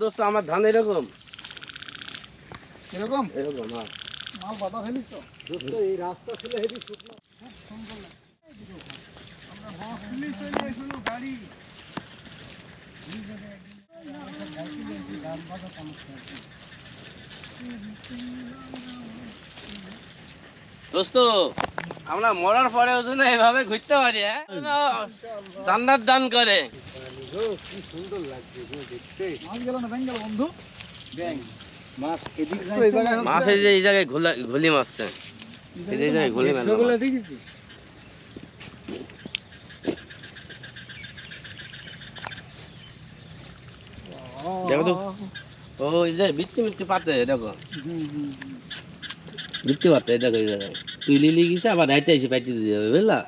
দোস্ত আমার ধান এরকম। এরকম? এরকম হ্যাঁ। মাল বাতা ফেলিস তো? দোস্ত এই রাস্তা ছিল হেবি শুকনো। দোস্ত আমরা মরার পরেও যেন এভাবে ঘুরতে পারি হ্যাঁ? জান্নাত দান করে। গো, কি সুন্দর লাগছে গো দেখতে। মাছ গেল না ব্যাং গেল বন্ধু? মাছ এদিক জায়গায় মাছ এই যে এই জায়গায় ঘোলা ঘুলি মারছে। এই যে জায়গায় ঘুলি মারছে সেগুলো দেখেছিস? দেখো তো। ও এই যে বৃত্তি বৃত্তি পাতে দেখো। বৃত্তি পাতে দেখো এই জায়গায়। তুই লিলি গেছে আবার রাইতে এসে পাইতে দিয়ে যাবে বুঝলা?